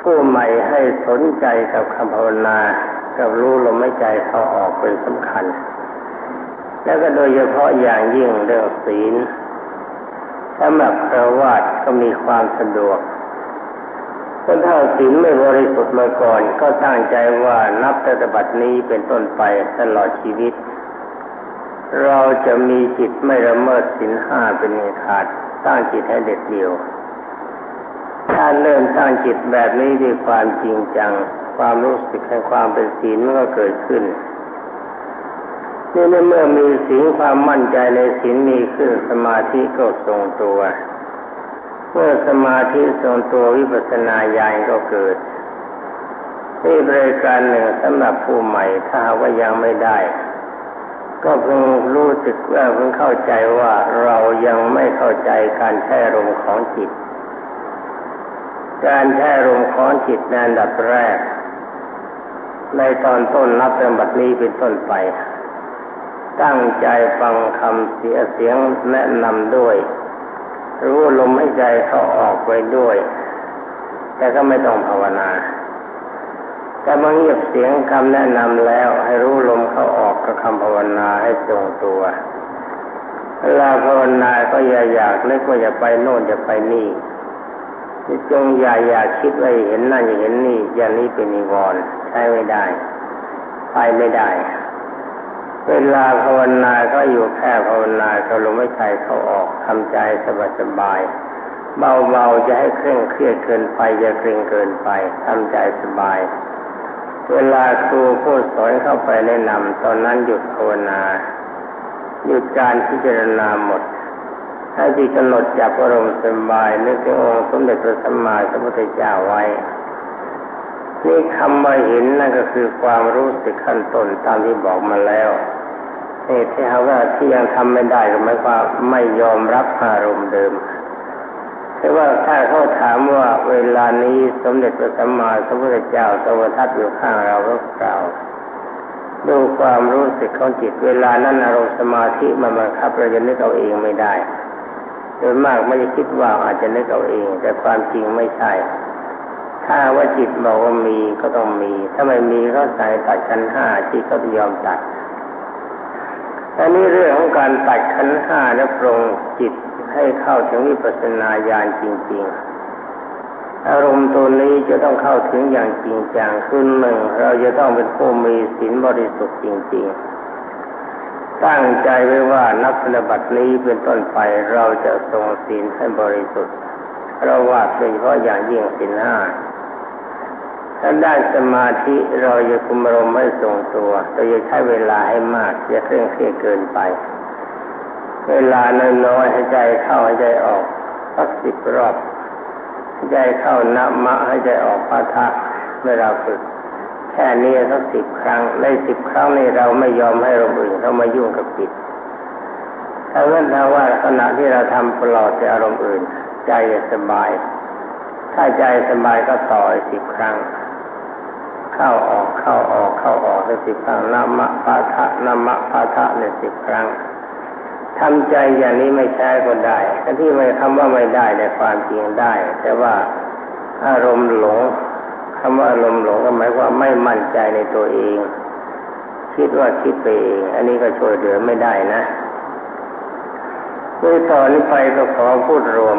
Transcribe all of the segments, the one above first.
ผู้ใหม่ให้สนใจกับคำภาวนากับรู้ลมหายใจเขาออกเป็นสำคัญ แล้วก็โดยเฉพาะอย่างยิ่งเรื่องศีลสำหรับครวาสก็มีความสะดวกคนถ้าศีลไม่บริสุทธิ์มาก่อน ก็ตั้งใจว่านับแต่บัดนี้เป็นต้นไปตลอดชีวิต เราจะมีจิตไม่ละเมิดศีลห้าเป็นขาดตั้งจิตให้เด็ดเดี่ยว ถ้าเริ่มตั้งจิตแบบนี้ด้วยความจริงจัง ความรู้สึกแห่งความเป็นศีลมันก็เกิดขึ้นนี่เมื่อมีศีลความมั่นใจในศีลมีขึ้นสมาธิก็ทรงตัว เมื่อสมาธิทรงตัววิปัสสนาญาณก็เกิดนี่บริการหนึ่งสำหรับผู้ใหม่ถ้าว่ายังไม่ได้ ก็เพิ่งรู้สึกว่าเพิ่งเข้าใจว่าเรายังไม่เข้าใจการแช่ลมของจิต การแช่ลมของจิตในอันดับแรก ในตอนต้นนับเป็นบัดนี้เป็นต้นไป ตั้งใจฟังคำเสียเสียงแนะนำด้วย รู้ลมหายใจเขาออกไปด้วย แต่ก็ไม่ต้องภาวนาแต่เมื่อเงียบเสียงคำแนะนำแล้ว ให้รู้ลมเขาออกกับคำภาวนาให้ทรงตัวเวลาภาวนาก็อย่าอยากนึกว่าจะไปโน่นจะไปนี่ จงอย่าอยากคิดว่าเห็นนั่นอย่าเห็นนี่อย่างนี้เป็นนิวรณ์ใช้ไม่ได้ ไปไม่ได้ เวลาภาวนาก็อยู่แค่ภาวนาเขาลมไม่ใจเขาออกทำใจสบายเบาๆจะให้เคร่งเครียดเกินไปอย่าเคร่งเกินไปทำใจสบาย เวลาครูผู้สอนเข้าไปแนะนำตอนนั้นหยุดภาวนาหยุดการพิจารณาหมด ให้ที่กำหนดจับอารมณ์สบายนึกถึงองค์สมเด็จพระสัมมาสัมพุทธเจ้าไว้ นี่คำว่าเห็นนั่นก็คือความรู้สึกขั้นต้นตามที่บอกมาแล้วเหตุที่เขาว่าที่ยังทำไม่ได้ก็หมายความไม่ยอมรับอารมณ์เดิมแต่ว่าถ้าเขาถามว่าเวลานี้สมเด็จพระสัมมาสัมพุทธเจ้าสวทัตอยู่ข้างเราก็กล่าวดูความรู้สึกของจิตเวลานั้นอารมณ์สมาธิมันบังคับเราจะนึกเอาเองไม่ได้ โดยมากไม่ได้คิดว่าอาจจะนึกเอาเอง แต่ความจริงไม่ใช่ ถ้าว่าจิตบอกว่ามีก็ต้องมี ถ้าไม่มีก็ใส่ตัดขันห้าที่เขายอมตัดอันนี้เรื่องของการตัดขันห้าและปรงจิตให้เข้าถึงวิปัสสนาญาณจริง ๆ อารมณ์ตัวนี้จะต้องเข้าถึงอย่างจริงจังขึ้นหนึ่งเราจะต้องเป็นผู้มีศีลบริสุทธิ์จริง ๆ ตั้งใจไว้ว่านับปฏิบัตินี้เป็นต้นไปเราจะทรงศีลให้บริสุทธิ์เราว่าโดยเฉพาะอย่างยิ่งศีลห้าถ้าได้สมาธิเราจะคุมอารมณ์ไม่ทรงตัวเราจะใช้เวลาให้มากจะเคร่งเครียดเกินไป เวลาน้อยๆให้ใจเข้าให้ใจออกสักสิบรอบให้ใจเข้านะมะให้ใจออกปะทะเมื่อเราฝึก แค่นี้สักสิบครั้ง ในสิบครั้งนี้เราไม่ยอมให้เราอื่นเข้ามายุ่งกับจิตถ้าเมื่อถ้าว่าขณะที่เราทำปลอดจากอารมณ์อื่น ใจสบาย ถ้าใจสบายก็ต่ออีกสิบครั้ง เข้าออกเข้าออกเข้าออกในสิบครั้งนามะปาทะนามะปาทะในสิบครั้งทำใจอย่างนี้ไม่ใช้ก็ได้แต่ที่ไม่คำว่าไม่ได้ในความจริงได้ แต่ว่าอารมณ์หลง คำว่าอารมณ์หลงก็หมายว่าไม่มั่นใจในตัวเอง คิดว่าคิดไปเองอันนี้ก็ช่วยเหลือไม่ได้นะด้วยต่อนนี้ไปก็ขอพูดรวม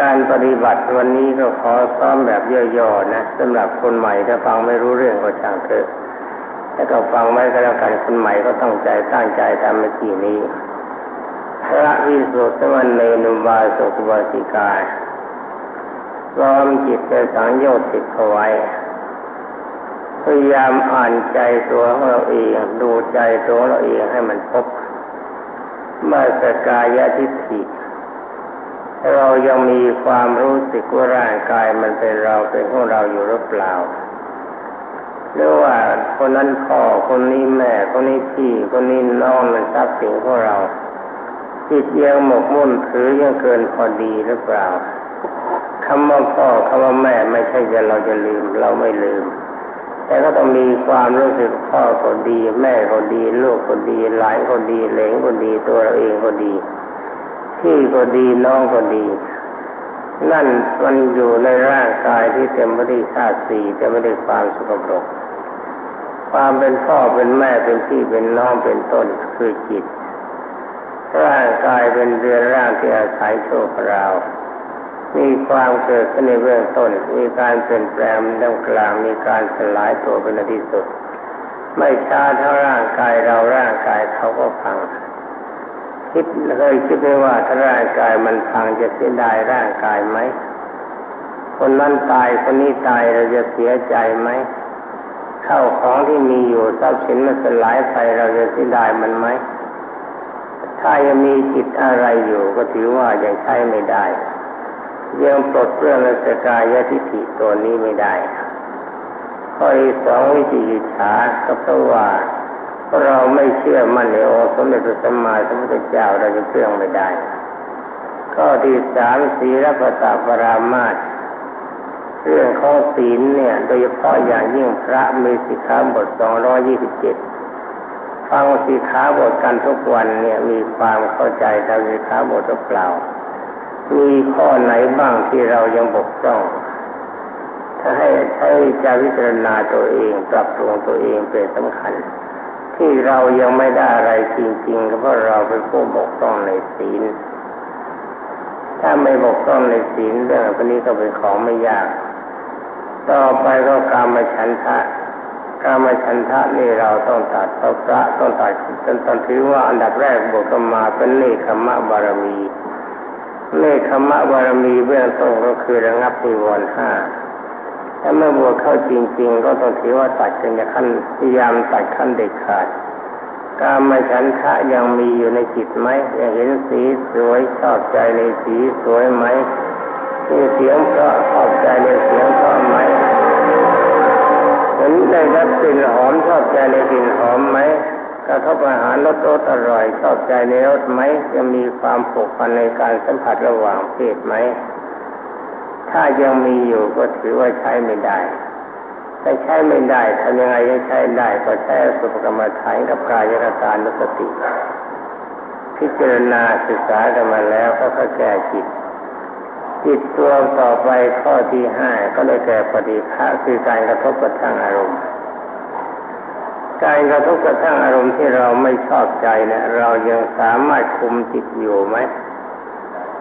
การปฏิบัติวันนี้ก็ขอซ้อมแบบย่อๆนะสำหรับคนใหม่ถ้าฟังไม่รู้เรื่องก็ช่างเถอะถ้าก็ฟังไม่ก็แล้วกันคนใหม่ก็ต้องใจตั้งใจทำเมื่อกี้นี้พระวิสุทธิวันเนนุบาสุขบาสิกา ล้อมจิตในสังโยชน์ติดเอาไว้ พยายามอ่านใจตัวของเราเอง ดูใจตัวเราเองให้มันพบเมื่อสกายทิฏฐิเรายังมีความรู้สึกว่าร่างกายมันเป็นเราเป็นของเราอยู่หรือเปล่า หรือว่าคนนั้นพ่อคนนี้แม่คนนี้พี่คนนี้น้องมันทรัพย์สินของเราจิตยังหมกมุ่นถือยังเกินพอดีหรือเปล่า คำว่าพ่อคำว่าแม่ไม่ใช่จะเราจะลืม เราไม่ลืม แต่ก็ต้องมีความรู้สึกพ่อก็ดี แม่ก็ดี ลูกก็ดีหลานก็ดีเหลงก็ดีตัวเราเองก็ดีพี่ก็ดีน้องก็ดี นั่นมันอยู่ในร่างกายที่เต็มไปด้วยธาตุสี่แต่ไม่ได้ความสกปรกความเป็นพ่อเป็นแม่เป็นพี่เป็นน้องเป็นต้นคือจิต ร่างกายเป็นเรือนร่างที่อาศัยโชคราว มีความเกิดขึ้นในเบื้องต้น มีการเปลี่ยนแปลงดังกลาง มีการสลายตัวเป็นที่สุด ไม่ช้าเท่าร่างกายเราร่างกายเขาก็พัง คิดเคยคิดไหมว่าถ้าร่างกายมันพังจะเสียดายร่างกายไหม คนนั้นตายคนนี้ตายเราจะเสียใจไหมข้าของที่มีอยู่ทรัพย์สินมันสลายไปเราจะเสียดายมันไหม ถ้ายังมีจิตอะไรอยู่ก็ถือว่ายังใช้ไม่ได้ ยังปลดเปลื้องสกายทิฏฐิตัวนี้ไม่ได้ ข้อที่สองวิจิกิจฉาก็เพราะว่าเราไม่เชื่อมั่นในองค์สมเด็จพระสัมมาสัมพุทธเจ้าเราจะเชื่องไม่ได้ ข้อที่สามศีลปตาปรามาตเรื่องของศีลเนี่ย โดยเฉพาะอย่างยิ่งพระมีสิกขาบทสองร้อยี่สิบเจ็ดฟังสิกขาบทกันทุกวันเนี่ยมีความเข้าใจทางสิกขาบทหรือเปล่า มีข้อไหนบ้างที่เรายังบกพร่อง ถ้าให้ใช้จะวิจารณาตัวเองปรับปรุงตัวเองเป็นสำคัญ ที่เรายังไม่ได้อะไรจริงๆก็เพราะเราเป็นผู้บกพร่องในศีล ถ้าไม่บกพร่องในศีลเรื่องพวกนี้ก็เป็นของไม่ยาก ต่อไปก็การมาฉันทะการมาฉันทะนี่เราต้องตัดเราพระต้องตัดจนตอนถือว่าอันดับแรกบวกมาเป็นเนคขมะบารมี เนคขมะบารมีเบื้องต้นก็คือระงับนิวรณ์ห้าถ้าเมื่อบวชเข้าจริง ๆ ก็ต้องถือว่าตัดกันขั้นพยายามตัดขั้นเด็ดขาดการมาฉันทะยังมีอยู่ในจิตไหมยังเห็นสีสวยชอบใจในสีสวยไหมมีเสียงเพราะชอบใจในเสียงเพราะไหมเห็นได้รับกลิ่นหอมชอบใจในกลิ่นหอมไหม กระทบอาหารรสรสอร่อยชอบใจในรสไหมจะมีความผูกพันในการสัมผัสระหว่างเพศไหม ถ้ายังมีอยู่ก็ถือว่าใช้ไม่ได้ถ้าใช้ไม่ได้ทำยังไงจะใช้ได้ก็ใช้สุภกรรมฐานกับกายกตานุสติพิจารณาศึกษากันมาแล้วก็เข้าแก้จิตจิตตัวต่อไปข้อที่ห้าก็ได้แก่ปฏิฆะคือการกระทบกระทั่งอารมณ์ การกระทบกระทั่งอารมณ์ที่เราไม่ชอบใจเนะี่ยเรายังสามารถคุมจิตอยู่ไหม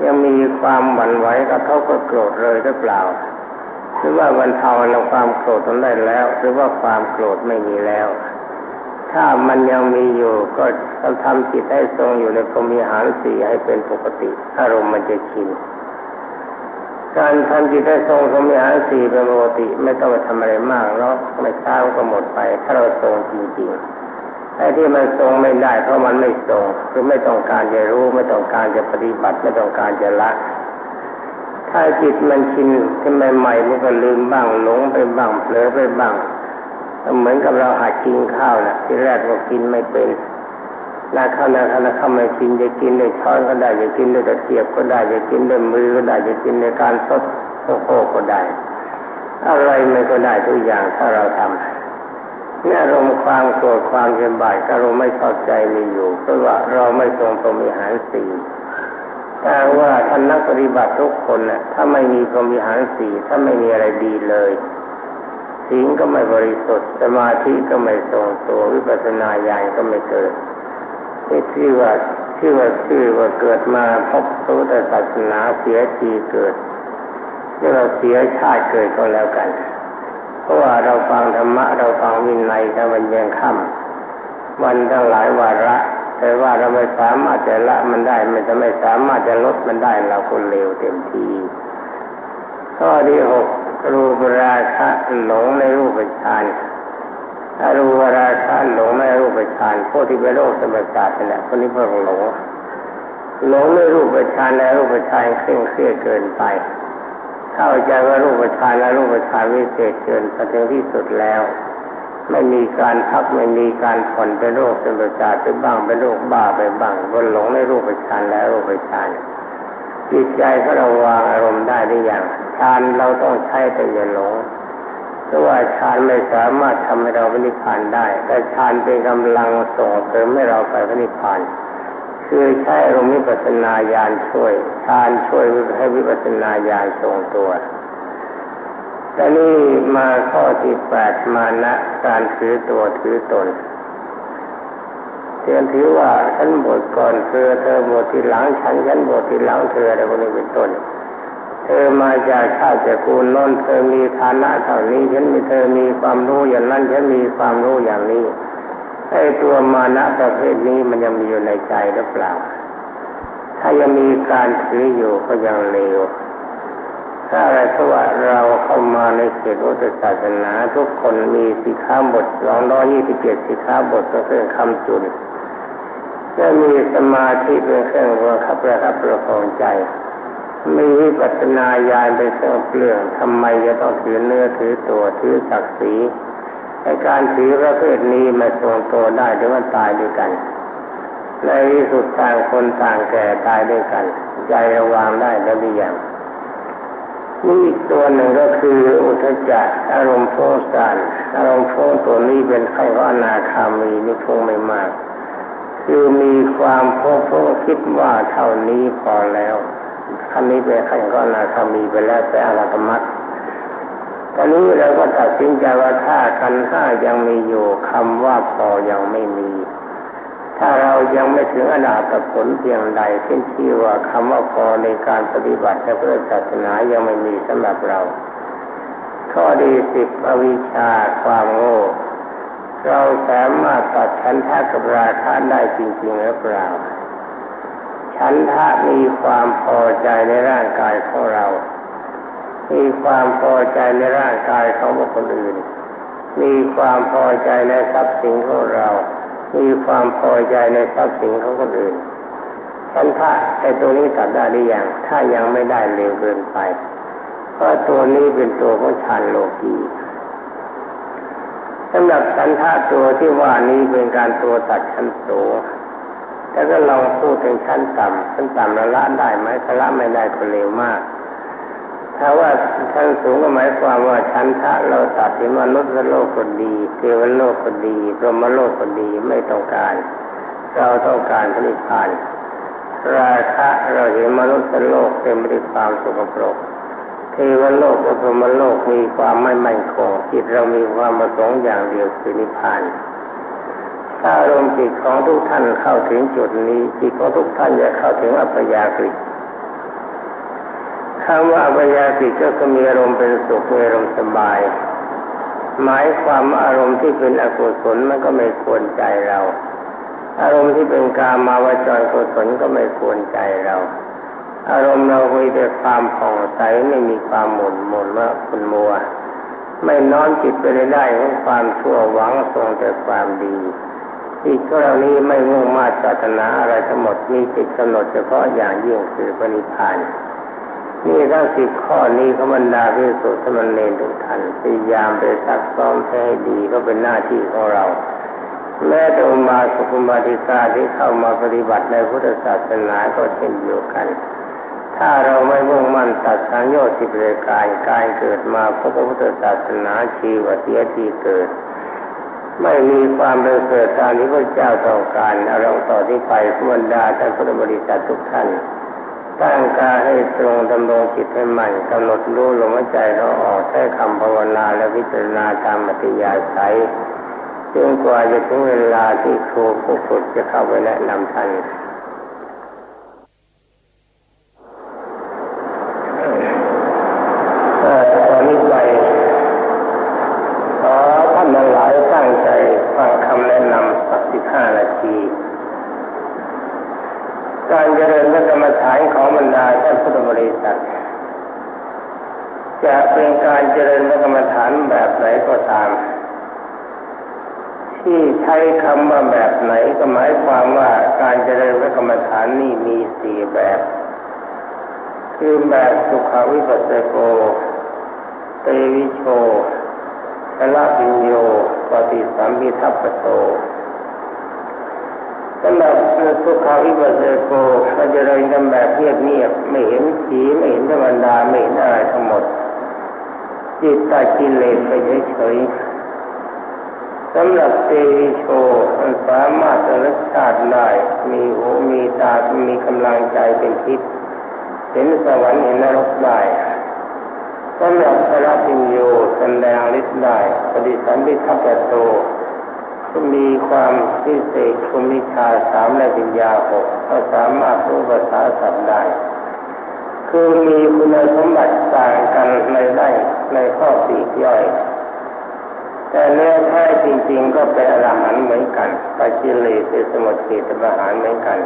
ยังมีความหวั่นไหวกระทบกระโกรธเลยหรือเปล่า หรือว่าบรรเทาเราความโกรธนั้นได้แล้ว หรือว่าความโกรธไม่มีแล้ว ถ้ามันยังมีอยู่ก็ต้องทำจิตให้ทรงอยู่ในพรมีหารสีให้เป็นปกติ อารมณ์มันจะชิน การทำจิตให้ทรงพรหมีหารสี่เป็นปกติไม่ต้องไปทำอะไรมากเนาะไม่ช้าก็หมดไป ถ้าเราทรงจริงๆไอ้ที่มันทรงไม่ได้เพราะมันไม่ทรงคือไม่ต้องการจะรู้ไม่ต้องการจะปฏิบัติไม่ต้องการจะละ ถ้าจิตมันชินขึ้นใหม่ๆมันก็ลืมบ้างหลงไปบ้างเผลอไปบ้างเหมือนกับเราหัดกินข้าวนะที่แรกเรากินไม่เป็น นาข้าวนาข้าวนาข้าวไม่กินจะกินด้วยช้อนก็ได้จะกินด้วยตะเกียบก็ได้จะกินด้วยมือก็ได้จะกินในการซดโคโคก็ได้ อะไรมันก็ได้ทุกอย่างถ้าเราทำเนี่ยอารมณ์ความโกรธความเจ็บบ่ายอารมณ์ไม่ชอบใจมีอยู่เพราะว่าเราไม่ทรงพรหมิหารสี่แต่ว่าท่านนักปฏิบัติทุกคนนะ่ะถ้าไม่มีพรหมิหารสี่ถ้าไม่มีอะไรดีเลยศีลก็ไม่บริสุทธิ์สมาธิก็ไม่ทรงตัววิปัสสนาญาณก็ไม่เกิด นี่ที่ว่าที่ว่าชื่อว่าเกิดมาพบรู้แต่ศาสนาเสียทีเกิดนี่เราเสียชาติเกิดก็แล้วกัน เพราะว่าเราฟังธรรมะเราฟังวินัยถ้ามันยังค่ำวันทั้งหลายวาระ แต่ว่าเราไม่สามารถจะละมันได้มันจะไม่สามารถจะลดมันได้เราคนเลวเต็มทีข้อที่หกรูปราคะหลงในรูปฌาน ถ้ารูปราคะหลงในรูปฌานพวกที่เป็นโรคสมศาสตร์นี่แหละคนนี้พวกหลงหลงในรูปฌานในรูปฌานเคร่งเครียดเกินไป เข้าใจว่ารูปฌานและรูปฌานวิเศษเกินไปถึงที่สุดแล้ว ไม่มีการพักไม่มีการผ่อนเป็นโรคเป็นประสาทไปบ้างเป็นโรคบ้าไปบ้างก็หลงในรูปฌานและรูปฌานจิตใจเขาราวางอารมณ์ได้หรือยังฌานเราต้องใช้แต่อย่าหลง เพราะว่าฌานไม่สามารถทำให้เราพระนิพพานได้ แต่ฌานเป็นกำลังส่งเสริมให้เราไปพนิพพานคือใช้อรมณ์วิปัสนาญาณช่วยทานช่วยให้วิปัสนาญาณทรงตัวแต่นี่มาข้อที่แปดมานะการถือตัวถือตนเตือนถือว่าฉันบวชก่อนเธอเธอบวชทีหลังฉันฉันบวชทีหลังเธออะไรพวกนี้เป็นต้น เธอมาจากชาติจากกูลน้นเธอมีฐานะเท่านี้ฉันมีเธอมีความรู้อย่างนั้นฉันมีความรู้อย่างนี้ไอ้ตัวมานะประเภทนี้มันยังมีอยู่ในใจหรือเปล่า ถ้ายังมีการถืออยู่ก็ยังเลวถ้าอะไรเพราะว่าเราเข้ามาในเขตอุตศาสนา ทุกคนมีสิขาบทสองร้อยี่สิบเจ็ดสิขาบทเป็นเครื่อคำจุนและมีสมาธิเป็นเครื่องประคับประคับประคองใจ มีวิปัสนาญาณเป็นเรื่องเปลืองทำไมจะต้องถือเนื้อถือตัวถือศักดิ์ศรีในการถือประเภทนี้มาทรงตัวได้หรือว่าตายด้วยกัน ในที่สุดต่างคนต่างแก่ตายด้วยกัน ใจระวางได้แล้วหรือยังนี่อีกตัวหนึ่งก็คืออุทจักอารมณ์ฟุ้งซ่านอารมณ์ฟุ้งตัวนี้เป็นขั้นของอนาคามีนี่ฟุ้งไม่มาก คือมีความฟุ้งฟุ้งคิดว่าเท่านี้พอแล้ว ขั้นนี้เป็นขั้นของอนาคามีไปแล้วแต่อรหัตมรรคตอนนี้เราก็ตัดสินใจว่าถ้ากันห้ายังมีอยู่คำว่าพอยังไม่มี ถ้าเรายังไม่ถึงอนาตผลเพียงใดเช่นที่ว่าคำว่าพอในการปฏิบัติในพุทธศาสนายังไม่มีสำหรับเรา ข้อดีสิบอวิชชาความโง่เราสามารถตัดฉันทะกับราคะได้จริงๆหรือเปล่า ฉันทะมีความพอใจในร่างกายของเรา มีความพอใจในร่างกายของบุคคลอื่น มีความพอใจในทรัพย์สินของเรา มีความพอใจในทรัพย์สินของคนอื่นฉันทะไอ้ตัวนี้ตัดได้หรือยัง ถ้ายังไม่ได้เร็วเกินไป เพราะตัวนี้เป็นตัวของฌานโลกีสำหรับฉันทะตัวที่ว่านี้เป็นการตัวตัดชั้นสูง แล้วก็ลองพูดถึงชั้นต่ำชั้นต่ำละละได้ไหมถ้าละไม่ได้ก็เร็วมากถ้าว่าชั้นสูงก็หมายความว่าชั้นทะเราตัดที่มนุษย์โลกก็ดีเทวโลกก็ดีพรหมโลกก็ดีไม่ต้องการ เราต้องการพระนิพพาน ราคะเราเห็นมนุษย์โลกเต็มไปด้วยความสกปรกเทวโลกและพรหมโลกมีความไม่มั่นคงจิตเรามีความประสงค์อย่างเดียวคือนิพพาน ถ้าอารมณ์จิตของทุกท่านเข้าถึงจุดนี้ จิตของทุกท่านจะเข้าถึงอัปยากฤิคำว่าปัญญาสิก็คือมีอารมณ์เป็นสุขมีอารมณ์สบาย หมายความอารมณ์ที่เป็นอกุศลมันก็ไม่ควรใจเรา อารมณ์ที่เป็นกามาวจรกุศลก็ไม่ควรใจเรา อารมณ์เราคุยแต่ความผ่องใสไม่มีความหมุนหมุนว่าคุณมัวไม่น้อมจิตไปได้ของความชั่วหวังทรงแต่ความดี จิตของเรานี้ไม่มุ่งมาตรารถนาอะไรทั้งหมดมีจิตกำหนดเฉพาะอย่างยิ่งคือปณิพานนี่ทั้งสิบข้อนี้เขาบรรดาพิสุทธิ์สมณเณรทุกท่านพยายามไปซักซ้อมให้ดีก็เป็นหน้าที่ของเราแม้แต่มาสุภมาติกาที่เข้ามาปฏิบัติในพุทธศาสนาก็เช่นเดียวกัน ถ้าเราไม่มุ่งมั่นตัดสังโยชน์สิบรายการการเกิดมาพบพุทธศาสนาชีวเสียที่เกิด ไม่มีความเป็นเกิดตามที่พระเจ้าต้องการเราต่อที่ไปบรรดาท่านพุทธบริษัททุกท่านตั้งกายให้ตรงดำรงจิตให้มั่นกำหนดรู้ลมหายใจเราออกใช้คำภาวนาและพิจารณาตามปฏิยาศัยจนกว่าจะถึงเวลาที่ครูผู้ฝึกจะเข้าไปแนะนำท่านตอนนี้ไปขอท่านหลายตั้งใจฟังคำแนะนำสักสิบห้านาทีการเจริญพระกรรมฐานของบรรดาท่านพุทธบริษัทจะเป็นการเจริญพระกรรมฐานแบบไหนก็ตาม ที่ใช้คำว่าแบบไหนก็หมายความว่าการเจริญพระกรรมฐานนี่มีสี่แบบ คือแบบสุขวิปัสสโก เตวิโชชละปิญโยปฏิสัมพิทัปโตสำหรับสุขาวิปัสสโกเราจะเริญกันแบบเงียบๆไม่เห็นผีไม่เห็นธรรมดาไม่เห็นอะไรทั้งหมดจิตตัดกิเลสไปเฉยๆ สำหรับเตวิโชมันสามารถระลึกชาติได้มีหูมีตา มีกำลังใจเป็นทิพย์เห็นสวรรค์เห็นนรกได้สำหรับพระพิญโยแสดงฤทธิ์ได้ปฏิสันพิทัปโตก็มีความพิเศษคุมิชาสามและปัญญาหกก็สามารถรู้ภาษาสัตว์ได้คือมีคุณสมบัติต่างกันในได้ในข้อปีกย่อย แต่เนื้อแท้จริง ๆ ก็เป็นอรหันต์เหมือนกันปัจจิเลเป็นสมุทตประหารเหมือนกัน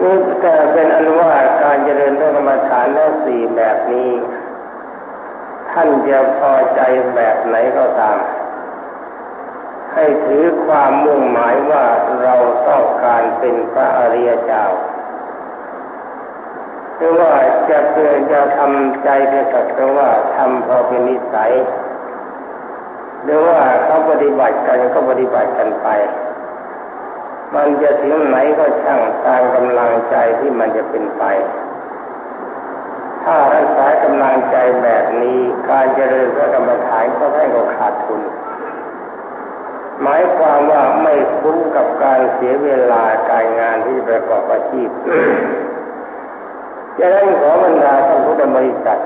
นี่แต่เป็นอันว่าการเจริญพระกรรมฐานทั้งสี่แบบนี้ ท่านจะพอใจแบบไหนก็ตาม ให้ถือความมุ่งหมายว่าเราต้องการเป็นพระอริยเจ้าหรือว่าจะเพื่อจะทำใจเป็นสักแต่ว่าทำพอเป็นนิสัย หรือว่าเขาปฏิบัติกันก็ปฏิบัติกันไป มันจะถึงไหนก็ช่างตามกำลังใจที่มันจะเป็นไป ถ้ารักษากำลังใจแบบนี้การเจริญพระกรรมฐานก็ให้ก็ขาดทุน หมายความว่าไม่คุ้มกับการเสียเวลาการงานที่ประกอบอาชีพจะได้ขอบรรดาท่านพุทธบริษัท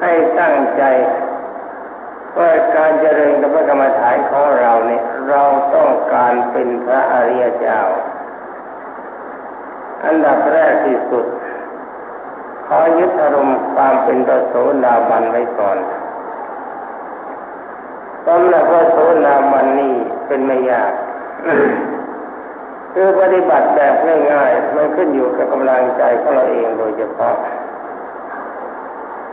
ให้ตั้งใจ ว่าการเจริญกับพระกรรมฐานของเราเนี่ยเราต้องการเป็นพระอริยเจ้า อันดับแรกที่สุดขอยึดอารมณ์ความเป็นพระโสดาบันไว้ก่อนสำหรับพระโสดาบันนี่เป็นไม่ยากคือปฏิบัติแบบง่ายๆมันขึ้นอยู่กับกำลังใจของเราเองโดยเฉพาะ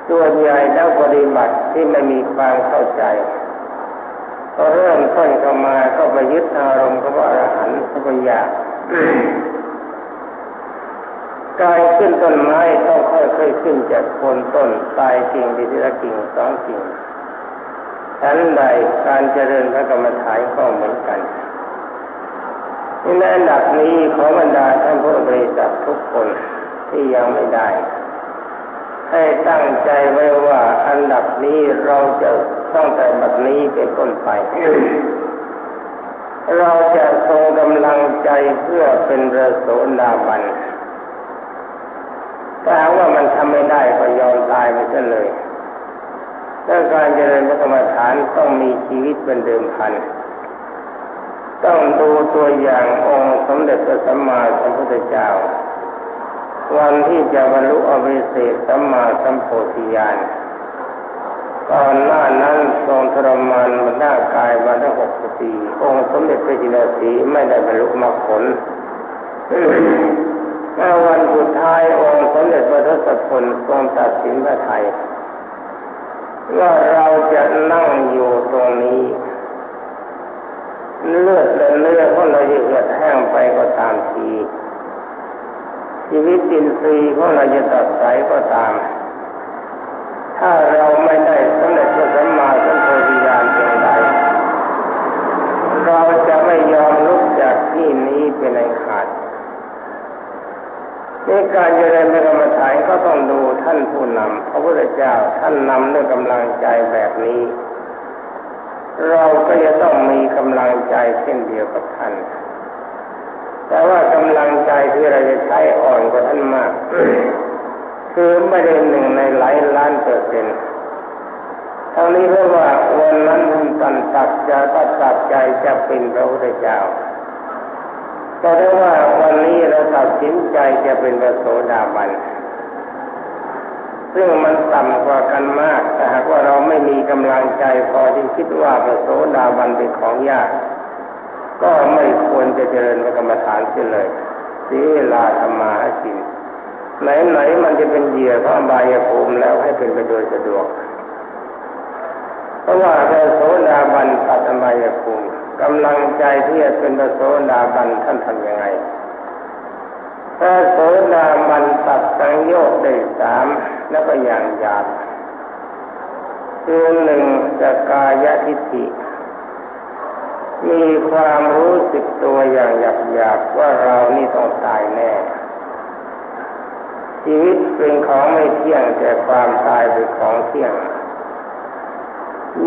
ส่วนใหญ่แล้วปฏิบัติที่ไม่มีความเข้าใจพอเริ่มต้นเข้ามาก็ไปยึดอารมณ์ก็ว่าอรหันต์ก็ยากการขึ้นต้นไม้ต้องค่อยๆขึ้นจากโคนต้นตายกิ่งดีทีละกิ่งสองกิ่งฉันใดการเจริญพระกรรมฐานก็เหมือนกันในอันดับนี้ขอบรรดาท่านผู้บริจาคทุกคนที่ยังไม่ได้ ให้ตั้งใจไว้ว่าอันดับนี้เราจะต้องแต่บัดนี้เป็นต้นไป เราจะทรงกำลังใจเพื่อเป็นระโสดาบันถ้าว่ามันทำไม่ได้ก็ยอมตายไปซะเลยถ้าการเจริญพระกรรมฐานต้องมีชีวิตเป็นเดิมพัน ต้องดูตัวอย่างองค์สมเด็จพระสัมมาสัมพุทธเจ้า วันที่จะบรรลุอภิเศษสัมมาสัมโพธิญาณก่อนหน้านั้นทรงทรมานบรรดากายมาทั้งหกปีองค์สมเด็จพระจินสีไม่ได้บรรลุมรรคผลเมื่อวันสุดท้ายองค์สมเด็จพระทศพลทรงตัดสินพระไทยว่าเราจะนั่งอยู่ตรงนี้ เลือดและเนื้อของเราจะเหือดแห้งไปก็ตามที ชีวิตอินทรีย์ของเราจะตัดสายก็ตาม ถ้าเราไม่ได้สำเร็จพระสัมมาสัมโพธิญาณเพียงใดเราจะไม่ยอมลุกจากที่นี้เป็นอันขาดในการเจริญกรรมฐานก็ต้องดูท่านผู้นำพระพุทธเจ้าท่านนำด้วยกำลังใจแบบนี้ เราก็จะต้องมีกำลังใจเช่นเดียวกับท่าน แต่ว่ากำลังใจที่เราจะใช้อ่อนกว่าท่านมาก คือไม่ได้หนึ่งในหลายล้านเปอร์เซ็นต์ทั้งนี้เพราะว่าวันนั้นท่านตันตัดจะตัดตัดใจจะเป็นพระพุทธเจ้าแต่ได้ว่าวันนี้เราตัดสินใจจะเป็นพระโสดาบันซึ่งมันต่ำกว่ากันมากแต่หากว่าเราไม่มีกำลังใจพอที่คิดว่าพระโสดาบันเป็นของยาก ก็ไม ควรจะเจริญกรรมฐานเสียเลยเสียเวลาทำมาให้กินไหนๆมันจะเป็นเหยื่อของบายภูมิแล้วให้เป็นไปโดยสะดวก เพราะว่าพระโสดาบันตัดอบายภูมิกำลังใจที่จะเป็นพระโสดาบันท่านทำยังไงพระโสดาบันตัดสังโยชน์ได้สามแล้วก็อย่างหยาบคือหนึ่งสกายทิฏฐิ มีความรู้สึกตัวอย่างหยาบหยาบว่าเรานี่ต้องตายแน่ ชีวิตเป็นของไม่เที่ยงแต่ความตายเป็นของเที่ยง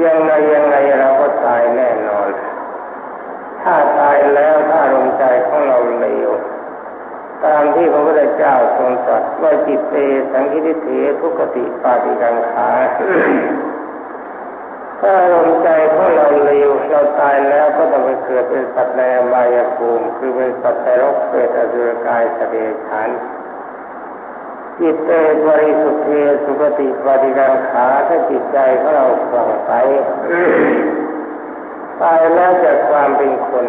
ยังไงยังไงเราก็ตายแน่นอน ถ้าตายแล้วถ้าลมใจของเราเลวตามที่พระพุทธเจ้าทรงตรัสว่าจิตเตสังคิติเถทุกติปาติกังขาถ้าลมใจของเราเลว เป็นสัตว์ในอบายภูมิคือเป็นสัตว์ในรกเปรตอสุรกายสเดชานจิตเตบริสุทธิ์สุปฏิปฏิกังขาถ้าจิตใจของเราส่องใสตายแล้วจากความเป็นคน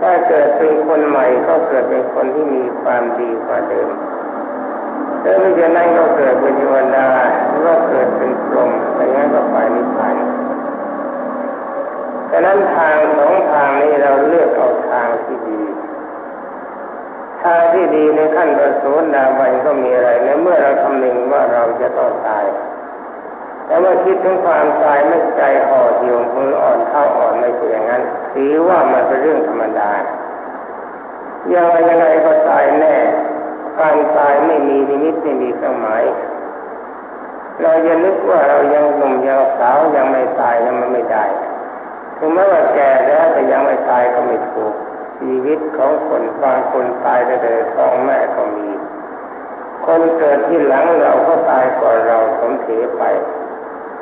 ถ้าเกิดเป็นคนใหม่ก็เกิดเป็นคนที่มีความดีกว่าเดิมถ้าไม่เช่นนั้นก็เกิดเป็นเทวดาหรือว่าเกิดเป็นพรหมอะไรงั้นก็ไปนิพพาน ดังนั้นทางสองทางนี้เราเลือกเอาทางที่ดี ทางที่ดีในขั้นประสูดาบันก็มีอะไรในเมื่อเราคำนึงว่าเราจะต้องตาย แต่เมื่อคิดถึงความตายไม่ใจห่อเหี่ยวมืออ่อนเท้าอ่อนไม่ใช่อย่างนั้นถือว่ามันเป็นเรื่องธรรมดาอยังไงยังไงก็ตายแน่การตายไม่มีนิมิตไม่มีเครื่องหมายเราจะนึกว่าเรายังหนุ่มยังสาวยังไม่ตายยังมันไม่ได้ ถึงแม้ว่าแก่แล้วแต่ยังไม่ตายก็ไม่ถูก ชีวิตของคนบางคนตายแต่ท้องแม่ก็มี คนเกิดที่หลังเราก็ตายก่อนเราสมเถไป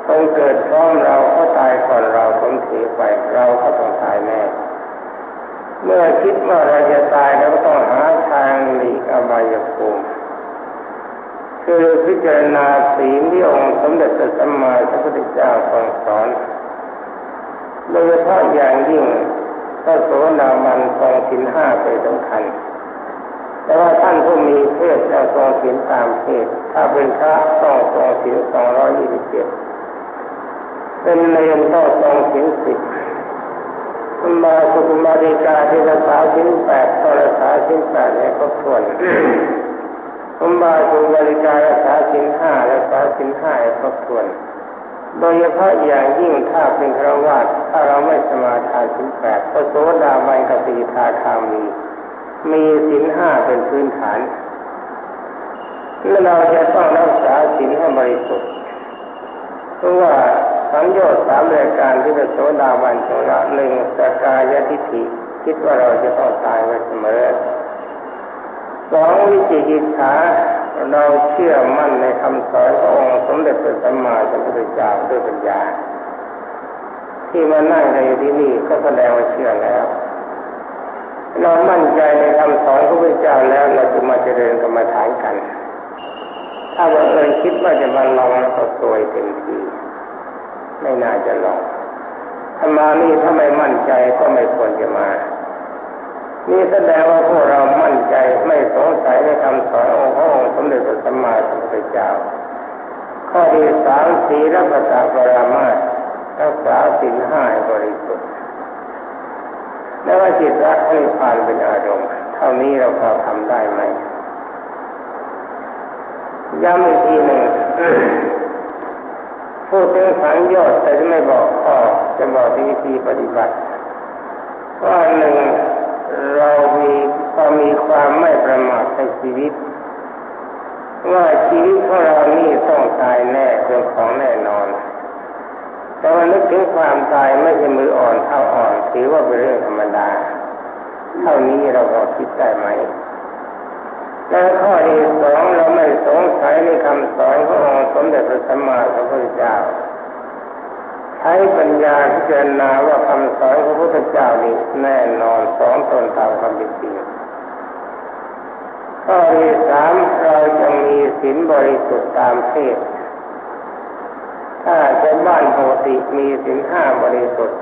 คนเกิดพร้อมเราก็ตายก่อนเราสมเถไป เราก็ต้องตายแน่เมื่อคิดว่าเราจะตายเราก็ต้องหาทางหลีกอบายภูมิคือพิจารณาศีลที่องค์สมเด็จพระสัมมาสัมพุทธเจ้าทรงสอน โดยเฉพาะอย่างยิ่งพระโสดาบันทรงสินห้าเป็นสำคัญ แต่ว่าท่านผู้มีเพศจะทรงสินตามเพศถ้าเป็นพระต้องทรงสินสองร้อยยี่สิบเจ็ดเป็นเลนต้องทรงสินสิบคุณมาสุขุมาริกาที่รักษาสินแปดต้องรักษาสินแปดให้ครบถ้วนคุณบาสุมาริการักษาสินห้ารักษาสินห้าให้ครบถ้วน โดยเฉพาะอย่างยิ่งถ้าเป็นครวาถ้าเราไม่สมาทานสินแปดพระโสดาบันกับสีทาคามี มีสินห้าเป็นพื้นฐานและเราจะต้องรักษาสินให้บริสุทธิ์เพราะว่าสัญญาสามรายการที่พระโสดาบันทรงละหนึ่งสกายทิฏฐิคิดว่าเราจะต้องตายไว้เสมอสองวิจิกิจฉา เราเชื่อมั่นในคำสอนขององค์สมเด็จพระสัมมาสัมพุทธเจ้าด้วยปัญญา ที่มานั่งในที่นี่ก็แสดงว่าเชื่อแล้ว เรามั่นใจในคำสอนของพระเจ้าแล้วเราจะมาเจริญกรรมฐานกัน ถ้าบังเอิญคิดว่าจะมาลองแล้วก็สวยเต็มที่ไม่น่าจะลองถ้ามานี่ถ้าไม่มั่นใจก็ไม่ควรจะมา นี่แสดงว่าพวกเรามั่นใจไม่สงสัยในคำสอนองค์พระองค์สมเด็จพระสัมมาสัมพุทธเจ้า ข้อที่สามสีรัตตาปรามาสรักษาสินห้าบริสุทธิ์แล้วว่าจิตรักให้ผ่านเป็นอารมณ์เท่านี้เราพอทำได้ไหมย้ำอีกทีหนึ่งพูดถึงสังโยชน์แต่จะไม่บอกข้อจะบอกวิธีปฏิบัติว่าหนึ่ง มีพอมีความไม่ประมาทในชีวิต ว่าชีวิตของเรานี่ต้องตายแน่เป็นของแน่นอน แต่ว่านึกถึงความตายไม่ใช่มืออ่อนเท้าอ่อนถือว่าเป็นเรื่องธรรมดา เท่านี้เราพอคิดได้ไหมและข้อที่สองเราไม่สงสัยในคำสอนขององค์สมเด็จพระสัมมาสัมพุทธเจ้า ใช้ปัญญาพิจารณาว่าคำสอนของพระพุทธเจ้านี้แน่นอนสองตนตามความเป็นจริง ข้อที่สามเราจะมีศีลบริสุทธิ์ตามเพศถ้าจะบ้านปกติมีศีลห้าบริสุทธิ์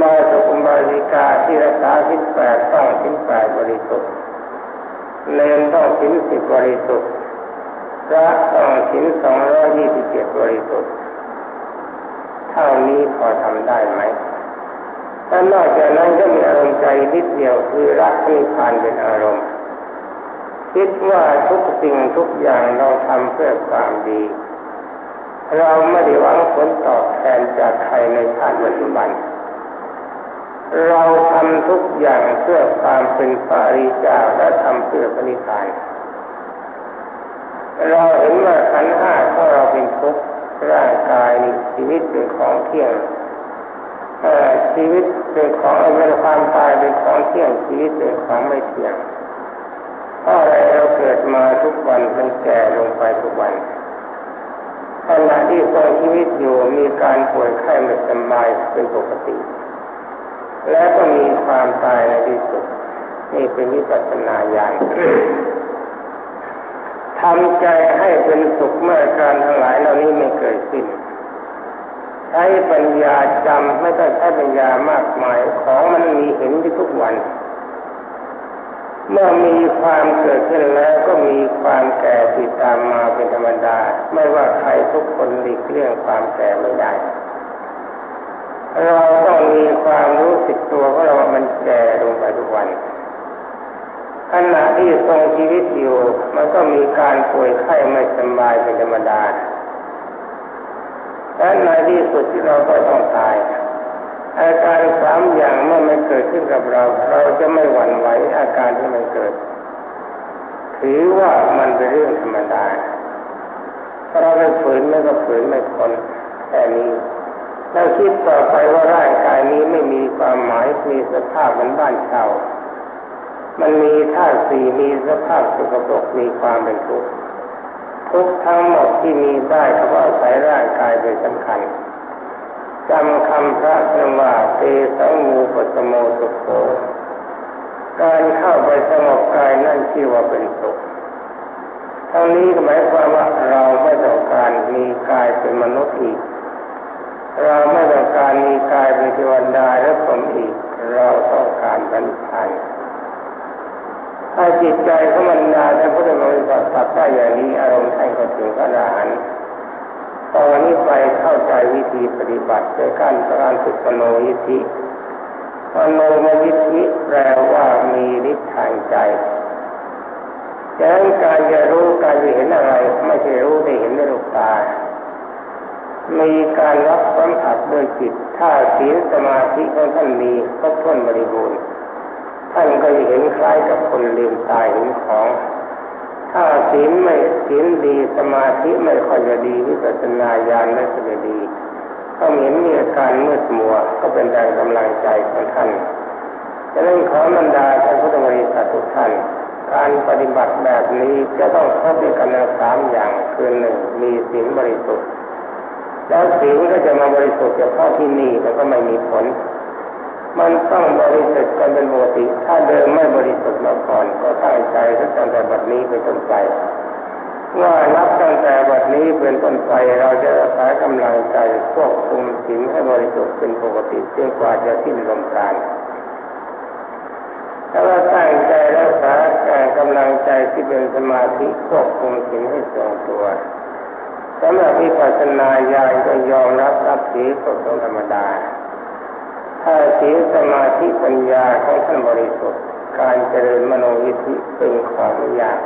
มาสุขุมบริกาที่รักษาศีลแปดต้องศีลแปดบริสุทธิ์เลนต้องศีลสิบบริสุทธิ์พระต้องศีลสองร้อยยี่สิบเจ็ดบริสุทธิ์เท่านี้พอทำได้ไหมถ้านอกจากนั้นก็มีอารมณ์ใจนิดเดียวคือรักนิพพานเป็นอารมณ์ คิดว่าทุกสิ่งทุกอย่างเราทำเพื่อความดี เราไม่ได้หวังผลตอบแทนจากใครในชาติปัจจุบัน เราทำทุกอย่างเพื่อความเป็นปาริจาและทำเพื่อปณิพานเราเห็นว่าขันห้าของเราเป็นทุกข์ร่างกายชีวิตเป็นของเที่ยงชีวิตเป็นของเป็นความตายเป็นของเที่ยงชีวิตเป็นของไม่เที่ยง พราะอะไรเราเกิดมาทุกวันมันแก่ลงไปทุกวันขณะที่ทรงชีวิตอยู่มีการป่วยไข้ไม่สบายเป็นปกติ และก็มีความตายในที่สุดนี่เป็นวิปัสสนาญาณทำใจให้เป็นสุขเมื่อการทั้งหลายเหล่านี้ไม่เกิดขึ้นใช้ปัญญาจำไม่ต้องใช้ปัญญามากมายของมันมีเห็นที่ทุกวัน เมื่อมีความเกิดขึ้นแล้วก็มีความแก่ติดตามมาเป็นธรรมดา ไม่ว่าใครทุกคนหลีกเลี่ยงความแก่ไม่ได้ เราต้องมีความรู้สึกตัวว่าเรามันแก่ลงไปทุกวันขณะที่ทรงชีวิตอยู่มันก็มีการป่วยไข้ไม่สบายเป็นธรรมดาและในที่สุดที่เราก็ต้องตาย อาการสามอย่างเมื่อไม่เกิดขึ้นกับเรา เราจะไม่หวั่นไหวอาการที่มันเกิด ถือว่ามันเป็นเรื่องธรรมดาเราไม่ฝืนไม่ก็ฝืนไม่ทนแค่นี้เราคิดต่อไปว่าร่างกายนี้ไม่มีความหมายมีสภาพเหมือนบ้านเช่ามันมีธาตุสี่มีสภาพสกปรกมีความเป็นทุกข์ทุกทั้งหมดที่มีได้เพราะอาศัยร่างกายเป็นสำคัญ จำคำพระเนว่าเตสังมูปสโมสุโขการเข้าไปสงบกายนั่นชื่อว่าเป็นสุขทั้งนี้หมายความว่าเราไม่ต้องการมีกายเป็นมนุษย์อีก เราไม่ต้องการมีกายเป็นเทวดาและผมอีก เราต้องการบรรพานถ้าจิตใจของมันนาท่านพุทธบริษัทตัดได้อย่างนี้อารมณ์ท่านก็ถึงพระอรหันต์ ตอนนี้ไปเข้าใจวิธีปฏิบัติในการการฝึกมโนยิทธิมโนมยิทธิแปลว่ามีฤทธิ์ทางใจดังนั้นการจะรู้การจะเห็นอะไร ไม่ใช่รู้ได้เห็นด้วยลูกตา มีการรับสัมผัสด้วยจิต ถ้าศีลสมาธิของท่านมีครบถ้วนบริบูรณ์ ท่านก็จะเห็นคล้ายกับคนลืมตายเห็นของ ถ้าศีลไม่ศีลดีสมาธิไม่ค่อยจะดีวิปัสสนาญาณไม่ค่อยจะดีก็เห็นมีอาการมืดมัวก็เป็นแรงกำลังใจของท่านจะเร่งขอบรรดาท่านพุทธบริษัททุกท่าน การปฏิบัติแบบนี้จะต้องครบด้วยกันสามอย่างคือหนึ่งมีศีลบริสุทธิ์ แล้วศีลก็จะมาบริสุทธิ์เฉพาะที่นี่แล้วก็ไม่มีผล มันต้องบริสุทธิ์กันเป็นปกติ ถ้าเดิมไม่บริสุทธิ์มาก่อนก็ตั้งใจตั้งแต่บัดนี้เป็นต้นไปว่านับตั้งแต่บัดนี้เป็นต้นไปเราจะรักษากำลังใจควบคุมสิ่งให้บริสุทธิ์เป็นปกติจนกว่าจะสิ้นลมปราณถ้าเราตั้งใจรักษาการกำลังใจที่เป็นสมาธิควบคุมสิ่งให้ทรงตัวสำหรับวิปัสสนาญาณก็ยอมรับรับสีกฎของธรรมดา ถ้าศีลสมาธิปัญญาของท่านบริสุทธิ์ การเจริญมโนยิธิเป็นของยาก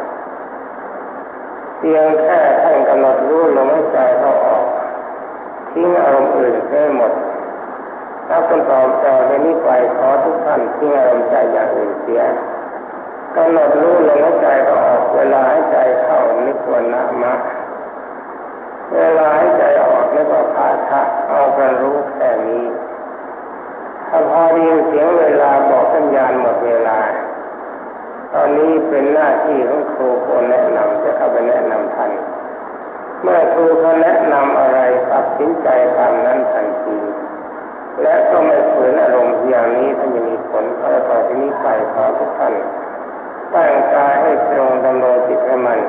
เพียงแค่ท่านกำหนดรู้ลมหายใจเขาออกทิ้งอารมณ์อื่นได้หมดถ้าคนต่อต่อในนี้ไปขอทุกท่านทิ้งอารมณ์ใจอย่างอื่นเสียกำหนดรู้ลมหายใจเขาออกเวลาหายใจเข้านิพวนนะมะเวลาหายใจออกนี่ก็พาทะเอากันรู้แค่นี้ พอดีเสียงเวลาบอกสัญญาณหมดเวลา ตอนนี้เป็นหน้าที่ของครูคนแนะนำจะเข้าไปแนะนำท่านเมื่อครูเขาแนะนำอะไรตัดสินใจตามนั้นทันทีและก็ไม่ฝืนอารมณ์อย่างนี้ท่านจะมีผลเพราะต่อที่นี้ไปขอทุกท่านตั้งใจให้ตรงดำรงจิตให้มัน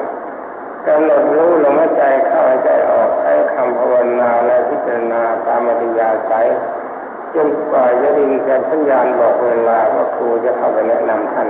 กำหนดรู้ลมหายใจเข้าใจออกใช้คำภาวนาและพิจารณาตามอริยาใจ จนกว่าจะดินแกสัญญาณบอกเวลาว่าครูจะเข้าไปแนะนำท่าน